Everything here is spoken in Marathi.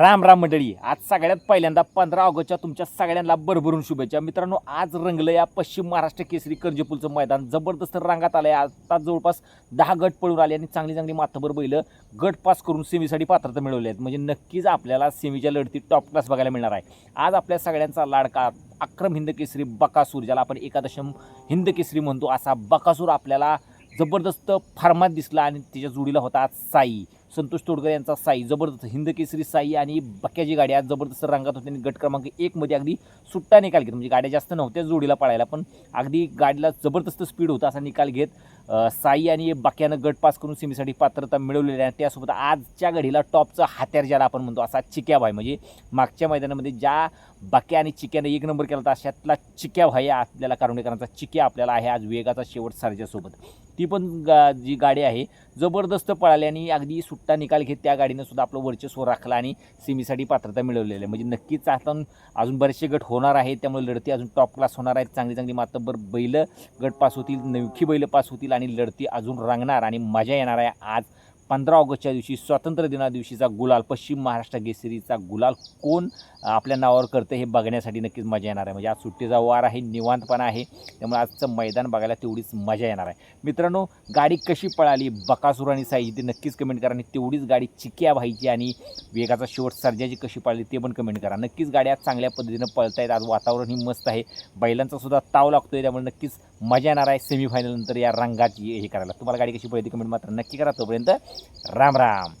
राम राम मंडळी. आज सगळ्यात पहिल्यांदा पंधरा ऑगस्टच्या तुमच्या सगळ्यांना भरभरून शुभेच्छा. मित्रांनो आज रंगलं या पश्चिम महाराष्ट्र केसरी कर्जपूलचं मैदान. जबरदस्त रांगात आलं आहे आता जवळपास दहा गट पळून आले आणि चांगली चांगली माथाभर बैलं गट पास करून सेमीसाठी पात्रता मिळवली आहेत म्हणजे नक्कीच आपल्याला सेमीच्या लढतीत टॉप क्लास बघायला मिळणार आहे. आज आपल्या सगळ्यांचा लाडका अक्रम हिंद केसरी बकासूर ज्याला आपण एकादशम हिंद केसरी म्हणतो असा बकासूर आपल्याला जबरदस्त फार्मात दिसला आणि त्याच्या जोडीला होता आज साई. संतोष तोडकर यांचा साई जबरदस्त हिंद केसरी साई आणि बक्याची गाडी आज जबरदस्त रंगात होती आणि गट क्रमांक एकमध्ये अगदी सुट्टा निकाल घेत. म्हणजे गाड्या जास्त नव्हत्या जोडीला पळायला पण अगदी गाडीला जबरदस्त स्पीड होता असा निकाल घेत साई आणि बक्यानं गट पास करून सेमीसाठी पात्रता मिळवलेली आहे. त्यासोबत आजच्या घडीला टॉपचा हात्यार ज्याला आपण म्हणतो असा चिक्याभाई. म्हणजे मागच्या मैदानामध्ये ज्या बक्या आणि चिक्यानं एक नंबर केला होता अशातला चिक्याभाई आपल्याला कारुंडेकरांचा चिक्या आपल्याला आहे आज वेगाचा शेवट सारच्यासोबत ती पण गा जी गाडी आहे जबरदस्त पळाली आणि अगदी सुट्टा निकाल घेत त्या गाडीनं सुद्धा आपलं वर्चस्व राखलं आणि सेमीसाठी पात्रता मिळवलेली आहे. म्हणजे नक्कीच आता अजून बरेचसे गट होणार आहेत त्यामुळे लढती अजून टॉप क्लास होणार आहेत. चांगली चांगली मातब्बर बैल गट पास होतील नवखी बैल पास होतील आणि लढती अजून रंगणार आणि मजा येणार आहे आज पंधरा ऑगस्टच्या दिवशी स्वातंत्र्य दिना दिवशीचा गुलाल पश्चिम महाराष्ट्र केसरीचा गुलाल कोण आपल्या नावावर करतं हे बघण्यासाठी नक्कीच मजा येणार आहे. म्हणजे आज सुट्टीचा वार आहे निवांतपणा आहे त्यामुळे आजचं मैदान बघायला तेवढीच मजा येणार आहे. मित्रांनो गाडी कशी पळाली बकासूर आणि साईची ते नक्कीच कमेंट करा आणि तेवढीच गाडी चिक्या व्हायची आणि वेगाचा शेवट सर्जाची कशी पळाली ते पण कमेंट करा. नक्कीच गाड्या चांगल्या पद्धतीनं पळतायत आज वातावरणही मस्त आहे बैलांचा सुद्धा ताव आहे त्यामुळे नक्कीच मजा येणार आहे. सेमीफायनल नंतर या रंगाची हे करायला. तुम्हाला गाडी कशी पळते कमेंट मात्र नक्की करा तोपर्यंत. राम राम.